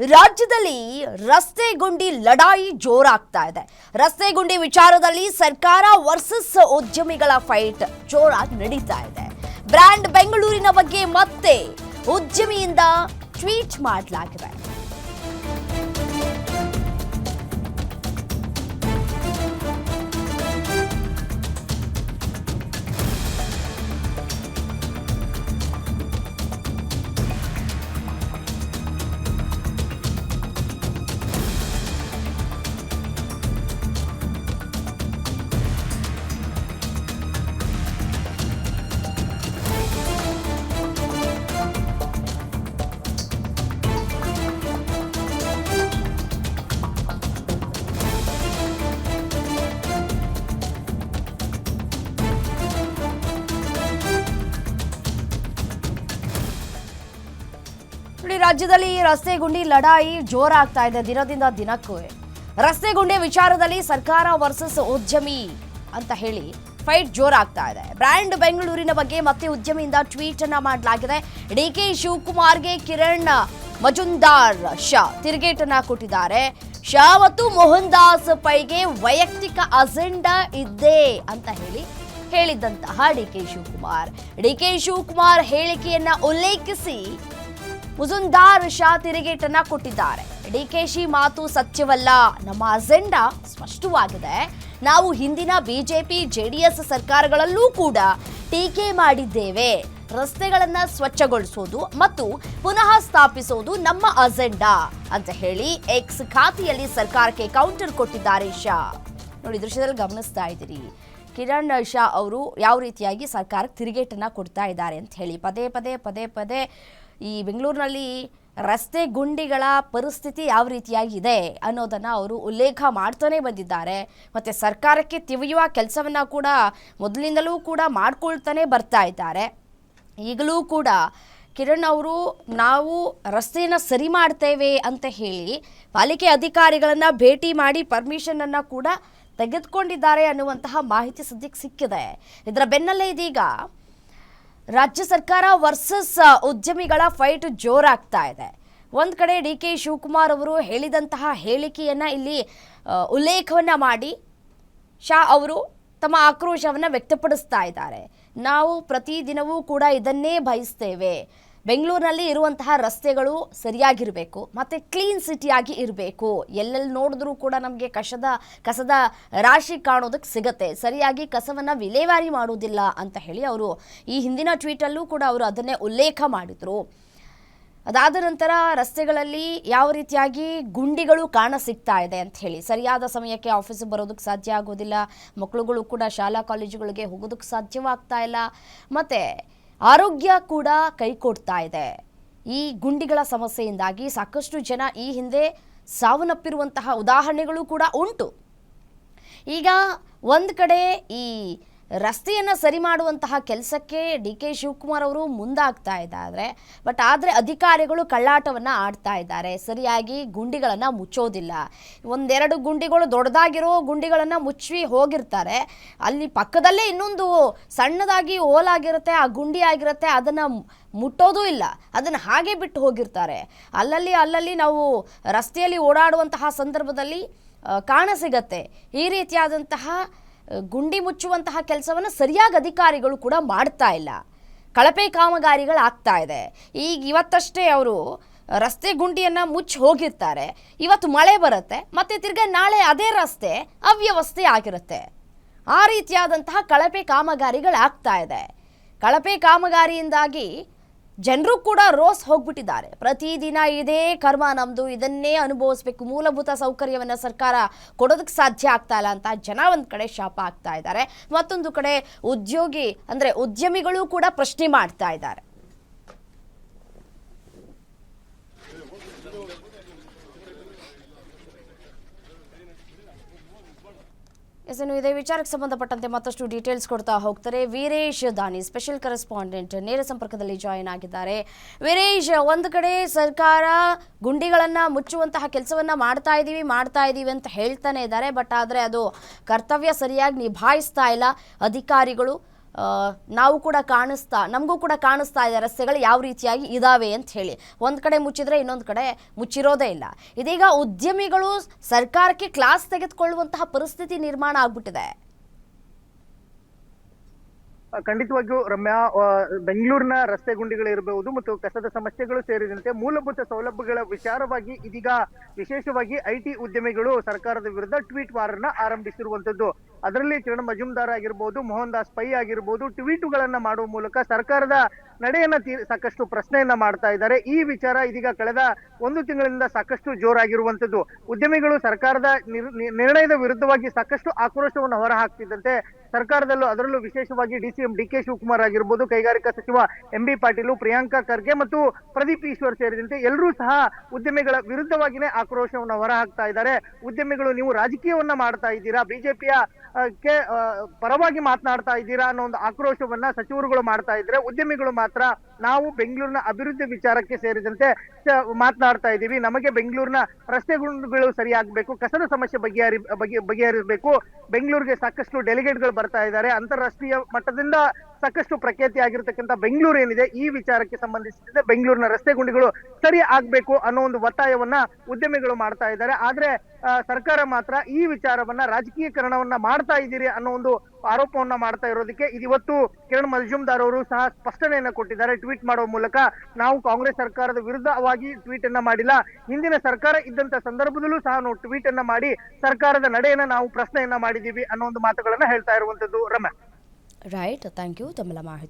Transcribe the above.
ರಾಜ್ಯದಲ್ಲಿ ರಸ್ತೆ ಗುಂಡಿ ಲಡಾಯಿ ಜೋರಾಗ್ತಾ ಇದೆ. ರಸ್ತೆ ಗುಂಡಿ ವಿಚಾರದಲ್ಲಿ ಸರ್ಕಾರ ವರ್ಸಸ್ ಉದ್ಯಮಿಗಳ ಫೈಟ್ ಜೋರಾಗಿ ನಡೀತಾ ಇದೆ. ಬ್ರ್ಯಾಂಡ್ ಬೆಂಗಳೂರಿನ ಬಗ್ಗೆ ಮತ್ತೆ ಉದ್ಯಮಿಯಿಂದ ಟ್ವೀಟ್ ಮಾಡಲಾಗಿದೆ. ರಾಜ್ಯದಲ್ಲಿ ರಸ್ತೆ ಗುಂಡಿ ಲಡಾಯಿ ಜೋರಾಗ್ತಾ ಇದೆ ದಿನದಿಂದ ದಿನಕ್ಕೂ. ರಸ್ತೆ ಗುಂಡಿ ವಿಚಾರದಲ್ಲಿ ಸರ್ಕಾರ ವರ್ಸಸ್ ಉದ್ಯಮಿ ಅಂತ ಹೇಳಿ ಫೈಟ್ ಜೋರಾಗ್ತಾ ಇದೆ. ಬ್ರ್ಯಾಂಡ್ ಬೆಂಗಳೂರಿನ ಬಗ್ಗೆ ಮತ್ತೆ ಉದ್ಯಮಿಯಿಂದ ಟ್ವೀಟ್ ಅನ್ನ ಮಾಡಲಾಗಿದೆ. ಡಿ ಕೆ ಶಿವಕುಮಾರ್ಗೆ ಕಿರಣ್ ಮಜುಂದಾರ್ ಶಾ ತಿರುಗೇಟನ್ನ ಕೊಟ್ಟಿದ್ದಾರೆ. ಶಾ ಮತ್ತು ಮೋಹನ್ ದಾಸ್ ಪೈಗೆ ವೈಯಕ್ತಿಕ ಅಜೆಂಡಾ ಇದೆ ಅಂತ ಹೇಳಿ ಹೇಳಿದ್ದಂತಹ D K Shivakumar. D K Shivakumar ಹೇಳಿಕೆಯನ್ನ ಉಲ್ಲೇಖಿಸಿ ಮುಜುಂದಾರ್ ಶಾ ತಿರುಗೇಟನ್ನ ಕೊಟ್ಟಿದ್ದಾರೆ. ಡಿಕೆಶಿ ಮಾತು ಸತ್ಯವಲ್ಲ. ನಮ್ಮ ಅಜೆಂಡಾ ಸ್ಪಷ್ಟವಾಗಿದೆ. ನಾವು ಹಿಂದಿನ ಬಿಜೆಪಿ ಜೆಡಿಎಸ್ ಸರ್ಕಾರಗಳಲ್ಲೂ ಕೂಡ ಟೀಕೆ ಮಾಡಿದ್ದೇವೆ. ರಸ್ತೆಗಳನ್ನ ಸ್ವಚ್ಛಗೊಳಿಸೋದು ಮತ್ತು ಪುನಃ ಸ್ಥಾಪಿಸೋದು ನಮ್ಮ ಅಜೆಂಡಾ ಅಂತ ಹೇಳಿ ಎಕ್ಸ್ ಖಾತೆಯಲ್ಲಿ ಸರ್ಕಾರಕ್ಕೆ ಕೌಂಟರ್ ಕೊಟ್ಟಿದ್ದಾರೆ ಶಾ. ನೋಡಿ ದೃಶ್ಯದಲ್ಲಿ ಗಮನಿಸ್ತಾ ಇದ್ದೀರಿ. ಕಿರಣ್ ಶಾ ಅವರು ಯಾವ ರೀತಿಯಾಗಿ ಸರ್ಕಾರಕ್ಕೆ ತಿರುಗೇಟನ್ನು ಕೊಡ್ತಾ ಇದ್ದಾರೆ ಅಂತ ಹೇಳಿ. ಪದೇ ಪದೇ ಪದೇ ಪದೇ ಈ ಬೆಂಗಳೂರಿನಲ್ಲಿ ರಸ್ತೆ ಗುಂಡಿಗಳ ಪರಿಸ್ಥಿತಿ ಯಾವ ರೀತಿಯಾಗಿದೆ ಅನ್ನೋದನ್ನು ಅವರು ಉಲ್ಲೇಖ ಮಾಡ್ತಾನೆ ಬಂದಿದ್ದಾರೆ. ಮತ್ತು ಸರ್ಕಾರಕ್ಕೆ ತಿವಿಯುವ ಕೆಲಸವನ್ನು ಕೂಡ ಮೊದಲಿಂದಲೂ ಕೂಡ ಮಾಡ್ಕೊಳ್ತಾನೆ ಬರ್ತಾ ಇದ್ದಾರೆ. ಈಗಲೂ ಕೂಡ ಕಿರಣ್ ಅವರು ನಾವು ರಸ್ತೆಯನ್ನು ಸರಿ ಮಾಡ್ತೇವೆ ಅಂತ ಹೇಳಿ ಪಾಲಿಕೆ ಅಧಿಕಾರಿಗಳನ್ನು ಭೇಟಿ ಮಾಡಿ ಪರ್ಮಿಷನನ್ನು ಕೂಡ ತೆಗೆದುಕೊಂಡಿದ್ದಾರೆ ಅನ್ನುವಂತಹ ಮಾಹಿತಿ ಸದ್ಯಕ್ಕೆ ಸಿಕ್ಕಿದೆ. ಇದರ ಬೆನ್ನಲ್ಲೇ ಇದೀಗ ರಾಜ್ಯ ಸರ್ಕಾರ ವರ್ಸಸ್ ಉದ್ಯಮಿಗಳ ಫೈಟ್ ಜೋರಾಗ್ತಾ ಇದೆ. ಒಂದು ಕಡೆ ಡಿ ಕೆ ಶಿವಕುಮಾರ್ ಅವರು ಹೇಳಿದಂತಹ ಹೇಳಿಕೆಯನ್ನ ಇಲ್ಲಿ ಉಲ್ಲೇಖವನ್ನ ಮಾಡಿ ಶಾ ಅವರು ತಮ್ಮ ಆಕ್ರೋಶವನ್ನು ವ್ಯಕ್ತಪಡಿಸ್ತಾ ಇದ್ದಾರೆ. ನಾವು ಪ್ರತಿದಿನವೂ ಕೂಡ ಇದನ್ನೇ ಬಯಸ್ತೇವೆ. ಬೆಂಗಳೂರಿನಲ್ಲಿ ಇರುವಂತಹ ರಸ್ತೆಗಳು ಸರಿಯಾಗಿರಬೇಕು, ಮತ್ತು ಕ್ಲೀನ್ ಸಿಟಿಯಾಗಿ ಇರಬೇಕು. ಎಲ್ಲೆಲ್ಲಿ ನೋಡಿದ್ರೂ ಕೂಡ ನಮಗೆ ಕಸದ ಕಸದ ರಾಶಿ ಕಾಣೋದಕ್ಕೆ ಸಿಗತ್ತೆ. ಸರಿಯಾಗಿ ಕಸವನ್ನು ವಿಲೇವಾರಿ ಮಾಡುವುದಿಲ್ಲ ಅಂತ ಹೇಳಿ ಅವರು ಈ ಹಿಂದಿನ ಟ್ವೀಟಲ್ಲೂ ಕೂಡ ಅವರು ಅದನ್ನೇ ಉಲ್ಲೇಖ ಮಾಡಿದರು. ಅದಾದ ನಂತರ ರಸ್ತೆಗಳಲ್ಲಿ ಯಾವ ರೀತಿಯಾಗಿ ಗುಂಡಿಗಳು ಕಾಣ ಸಿಗ್ತಾ ಇದೆ ಅಂತ ಹೇಳಿ. ಸರಿಯಾದ ಸಮಯಕ್ಕೆ ಆಫೀಸಿಗೆ ಬರೋದಕ್ಕೆ ಸಾಧ್ಯ ಆಗೋದಿಲ್ಲ. ಮಕ್ಕಳುಗಳು ಕೂಡ ಶಾಲಾ ಕಾಲೇಜುಗಳಿಗೆ ಹೋಗೋದಕ್ಕೆ ಸಾಧ್ಯವಾಗ್ತಾ ಇಲ್ಲ. ಮತ್ತು ಆರೋಗ್ಯ ಕೂಡ ಕೈ ಕೊಡ್ತಾ ಇದೆ. ಈ ಗುಂಡಿಗಳ ಸಮಸ್ಯೆಯಿಂದಾಗಿ ಸಾಕಷ್ಟು ಜನ ಈ ಹಿಂದೆ ಸಾವನ್ನಪ್ಪಿರುವಂತಹ ಉದಾಹರಣೆಗಳು ಕೂಡ ಉಂಟು. ಈಗ ಒಂದು ಕಡೆ ಈ ರಸ್ತೆಯನ್ನು ಸರಿ ಮಾಡುವಂತಹ ಕೆಲಸಕ್ಕೆ ಡಿ ಕೆ ಶಿವಕುಮಾರ್ ಅವರು ಮುಂದಾಗ್ತಾ ಇದ್ದಾರೆ. ಬಟ್ ಆದರೆ ಅಧಿಕಾರಿಗಳು ಕಳ್ಳಾಟವನ್ನು ಆಡ್ತಾ ಇದ್ದಾರೆ. ಸರಿಯಾಗಿ ಗುಂಡಿಗಳನ್ನು ಮುಚ್ಚೋದಿಲ್ಲ. ಒಂದೆರಡು ಗುಂಡಿಗಳು ದೊಡ್ಡದಾಗಿರೋ ಗುಂಡಿಗಳನ್ನು ಮುಚ್ಚಿ ಹೋಗಿರ್ತಾರೆ. ಅಲ್ಲಿ ಪಕ್ಕದಲ್ಲೇ ಇನ್ನೊಂದು ಸಣ್ಣದಾಗಿ ಓಲಾಗಿರುತ್ತೆ, ಆ ಗುಂಡಿ ಆಗಿರುತ್ತೆ, ಅದನ್ನು ಮುಟ್ಟೋದೂ ಇಲ್ಲ. ಅದನ್ನು ಹಾಗೆ ಬಿಟ್ಟು ಹೋಗಿರ್ತಾರೆ. ಅಲ್ಲಲ್ಲಿ ಅಲ್ಲಲ್ಲಿ ನಾವು ರಸ್ತೆಯಲ್ಲಿ ಓಡಾಡುವಂತಹ ಸಂದರ್ಭದಲ್ಲಿ ಕಾಣ ಕಾಣಸಿಗತ್ತೆ ಈ ರೀತಿಯಾದಂತಹ ಗುಂಡಿ ಮುಚ್ಚುವಂತಹ ಕೆಲಸವನ್ನು ಸರಿಯಾಗಿ ಅಧಿಕಾರಿಗಳು ಕೂಡ ಮಾಡ್ತಾ ಇಲ್ಲ. ಕಳಪೆ ಕಾಮಗಾರಿಗಳು ಆಗ್ತಾ ಇದೆ. ಈಗ ಇವತ್ತಷ್ಟೇ ಅವರು ರಸ್ತೆ ಗುಂಡಿಯನ್ನು ಮುಚ್ಚಿ ಹೋಗಿರ್ತಾರೆ. ಇವತ್ತು ಮಳೆ ಬರುತ್ತೆ, ಮತ್ತೆ ತಿರ್ಗಾ ನಾಳೆ ಅದೇ ರಸ್ತೆ ಅವ್ಯವಸ್ಥೆ ಆಗಿರುತ್ತೆ. ಆ ರೀತಿಯಾದಂತಹ ಕಳಪೆ ಕಾಮಗಾರಿಗಳು ಆಗ್ತಾ ಇದೆ. ಕಳಪೆ ಕಾಮಗಾರಿಯಿಂದಾಗಿ ಜನರು ಕೂಡ ರೋಸ್ ಹೋಗ್ಬಿಟ್ಟಿದ್ದಾರೆ. ಪ್ರತಿದಿನ ಇದೇ ಕರ್ಮ ನಮ್ದು. ಇದನ್ನೇ ಅನುಭವಿಸ್ಬೇಕು. ಮೂಲಭೂತ ಸೌಕರ್ಯವನ್ನು ಸರ್ಕಾರ ಕೊಡೋದಕ್ಕೆ ಸಾಧ್ಯ ಆಗ್ತಾ ಇಲ್ಲ ಅಂತ ಜನ ಒಂದು ಕಡೆ ಶಾಪ ಆಗ್ತಾ ಇದ್ದಾರೆ. ಮತ್ತೊಂದು ಕಡೆ ಉದ್ಯೋಗಿ ಅಂದ್ರೆ ಉದ್ಯಮಿಗಳು ಕೂಡ ಪ್ರಶ್ನೆ ಮಾಡ್ತಾ ಇದ್ದಾರೆ. ಎಸ್, ಇನ್ನು ಇದೇ ವಿಚಾರಕ್ಕೆ ಸಂಬಂಧಪಟ್ಟಂತೆ ಮತ್ತಷ್ಟು ಡೀಟೇಲ್ಸ್ ಕೊಡ್ತಾ ಹೋಗ್ತಾರೆ. ವೀರೇಶ್ ದಾನಿ ಸ್ಪೆಷಲ್ ಕರೆಸ್ಪಾಂಡೆಂಟ್ ನೇರ ಸಂಪರ್ಕದಲ್ಲಿ ಜಾಯಿನ್ ಆಗಿದ್ದಾರೆ. ವೀರೇಶ್, ಒಂದು ಕಡೆ ಸರ್ಕಾರ ಗುಂಡಿಗಳನ್ನು ಮುಚ್ಚುವಂತಹ ಕೆಲಸವನ್ನ ಮಾಡ್ತಾ ಇದ್ದೀವಿ ಮಾಡ್ತಾ ಇದ್ದೀವಿ ಅಂತ ಹೇಳ್ತಾನೆ ಇದ್ದಾರೆ. ಬಟ್ ಆದರೆ ಅದು ಕರ್ತವ್ಯ ಸರಿಯಾಗಿ ನಿಭಾಯಿಸ್ತಾ ಇಲ್ಲ. ಅಧಿಕಾರಿಗಳು ನಾವು ಕೂಡ ಕಾಣಿಸ್ತಾ, ನಮಗೂ ಕೂಡ ಕಾಣಿಸ್ತಾ ಇದೆ, ರಸ್ತೆಗಳು ಯಾವ ರೀತಿಯಾಗಿ ಇದ್ದಾವೆ ಅಂತ ಹೇಳಿ. ಒಂದು ಕಡೆ ಮುಚ್ಚಿದ್ರೆ ಇನ್ನೊಂದು ಕಡೆ ಮುಚ್ಚಿರೋದೇ ಇಲ್ಲ. ಇದೀಗ ಉದ್ಯಮಿಗಳು ಸರ್ಕಾರಕ್ಕೆ ಕ್ಲಾಸ್ ತೆಗೆದುಕೊಳ್ಳುವಂತಹ ಪರಿಸ್ಥಿತಿ ನಿರ್ಮಾಣ ಆಗ್ಬಿಟ್ಟಿದೆ. ಖಂಡಿತವಾಗಿಯೂ ರಮ್ಯಾ ಬೆಂಗಳೂರಿನ ರಸ್ತೆ ಗುಂಡಿಗಳು ಇರಬಹುದು ಮತ್ತು ಕಸದ ಸಮಸ್ಯೆಗಳು ಸೇರಿದಂತೆ ಮೂಲಭೂತ ಸೌಲಭ್ಯಗಳ ವಿಚಾರವಾಗಿ ಇದೀಗ ವಿಶೇಷವಾಗಿ ಐಟಿ ಉದ್ಯಮಿಗಳು ಸರ್ಕಾರದ ವಿರುದ್ಧ ಟ್ವೀಟ್ ವಾರನ್ನ ಆರಂಭಿಸಿರುವಂತದ್ದು ಅದರಲ್ಲಿ ಕಿರಣ್ ಮಜುಮ್ದಾರ್ ಆಗಿರ್ಬೋದು ಮೋಹನ್ ದಾಸ್ ಪೈ ಆಗಿರ್ಬೋದು ಟ್ವೀಟುಗಳನ್ನ ಮಾಡುವ ಮೂಲಕ ಸರ್ಕಾರದ ನಡೆಯನ್ನ ಸಾಕಷ್ಟು ಪ್ರಶ್ನೆಯನ್ನ ಮಾಡ್ತಾ ಇದ್ದಾರೆ. ಈ ವಿಚಾರ ಇದೀಗ ಕಳೆದ ಒಂದು ತಿಂಗಳಿಂದ ಸಾಕಷ್ಟು ಜೋರಾಗಿರುವಂತದ್ದು ಉದ್ಯಮಿಗಳು ಸರ್ಕಾರದ ನಿರ್ಣಯದ ವಿರುದ್ಧವಾಗಿ ಸಾಕಷ್ಟು ಆಕ್ರೋಶವನ್ನು ಹೊರಹಾಕ್ತಿದ್ದಂತೆ ಸರ್ಕಾರದಲ್ಲೂ ಅದರಲ್ಲೂ ವಿಶೇಷವಾಗಿ ಡಿಸಿಎಂ ಡಿ ಕೆ ಶಿವಕುಮಾರ್ ಆಗಿರ್ಬೋದು, ಕೈಗಾರಿಕಾ ಸಚಿವ ಎಂ ಬಿ ಪಾಟೀಲು, ಪ್ರಿಯಾಂಕಾ ಖರ್ಗೆ ಮತ್ತು ಪ್ರದೀಪ್ ಈಶ್ವರ್ ಸೇರಿದಂತೆ ಎಲ್ಲರೂ ಸಹ ಉದ್ಯಮಿಗಳ ವಿರುದ್ಧವಾಗಿನೇ ಆಕ್ರೋಶವನ್ನು ಹೊರಹಾಕ್ತಾ ಇದ್ದಾರೆ. ಉದ್ಯಮಿಗಳು, ನೀವು ರಾಜಕೀಯವನ್ನ ಮಾಡ್ತಾ ಇದ್ದೀರಾ? ಬಿಜೆಪಿಯ ಪರವಾಗಿ ಮಾತನಾಡ್ತಾ ಇದ್ದೀರಾ ಅನ್ನೋ ಒಂದು ಆಕ್ರೋಶವನ್ನ ಸಚಿವರುಗಳು ಮಾಡ್ತಾ ಇದ್ರೆ, ಉದ್ಯಮಿಗಳು ಮಾತ್ರ ನಾವು ಬೆಂಗಳೂರಿನ ಅಭಿವೃದ್ಧಿ ವಿಚಾರಕ್ಕೆ ಸೇರಿದಂತೆ ಮಾತನಾಡ್ತಾ ಇದ್ದೀವಿ. ನಮಗೆ ಬೆಂಗಳೂರಿನ ರಸ್ತೆಗಳು ಸರಿಯಾಗಬೇಕು, ಕಸದ ಸಮಸ್ಯೆ ಬಗೆಹರಿ, ಬಗೆ, ಬಗೆಹರಿಸಬೇಕು. ಬೆಂಗಳೂರಿಗೆ ಸಾಕಷ್ಟು ಡೆಲಿಗೇಟ್ಗಳು ಬರ್ತಾ ಇದ್ದಾರೆ. ಅಂತಾರಾಷ್ಟ್ರೀಯ ಮಟ್ಟದಿಂದ ಸಾಕಷ್ಟು ಪ್ರಖ್ಯಾತಿ ಆಗಿರ್ತಕ್ಕಂಥ ಬೆಂಗಳೂರು ಏನಿದೆ, ಈ ವಿಚಾರಕ್ಕೆ ಸಂಬಂಧಿಸಿದಂತೆ ಬೆಂಗಳೂರಿನ ರಸ್ತೆ ಗುಂಡಿಗಳು ಸರಿ ಆಗ್ಬೇಕು ಅನ್ನೋ ಒಂದು ಒತ್ತಾಯವನ್ನ ಉದ್ಯಮಿಗಳು ಮಾಡ್ತಾ ಇದ್ದಾರೆ. ಆದ್ರೆ ಸರ್ಕಾರ ಮಾತ್ರ ಈ ವಿಚಾರವನ್ನ ರಾಜಕೀಯಕರಣವನ್ನ ಮಾಡ್ತಾ ಇದ್ದೀರಿ ಅನ್ನೋ ಒಂದು ಆರೋಪವನ್ನ ಮಾಡ್ತಾ ಇರೋದಕ್ಕೆ ಇದಿವತ್ತು ಕಿರಣ್ ಮಜುಮ್ದಾರ್ ಅವರು ಸಹ ಸ್ಪಷ್ಟನೆಯನ್ನ ಕೊಟ್ಟಿದ್ದಾರೆ. ಟ್ವೀಟ್ ಮಾಡುವ ಮೂಲಕ ನಾವು ಕಾಂಗ್ರೆಸ್ ಸರ್ಕಾರದ ವಿರುದ್ಧವಾಗಿ ಟ್ವೀಟ್ ಅನ್ನ ಮಾಡಿಲ್ಲ. ಹಿಂದಿನ ಸರ್ಕಾರ ಇದ್ದಂತ ಸಂದರ್ಭದಲ್ಲೂ ಸಹ ನಾವು ಟ್ವೀಟ್ ಅನ್ನ ಮಾಡಿ ಸರ್ಕಾರದ ನಡೆಯನ್ನ ನಾವು ಪ್ರಶ್ನೆಯನ್ನ ಮಾಡಿದೀವಿ ಅನ್ನೋ ಒಂದು ಮಾತುಗಳನ್ನ ಹೇಳ್ತಾ ಇರುವಂತದ್ದು ರಮ್ಯಾ right thank you தமிழமாக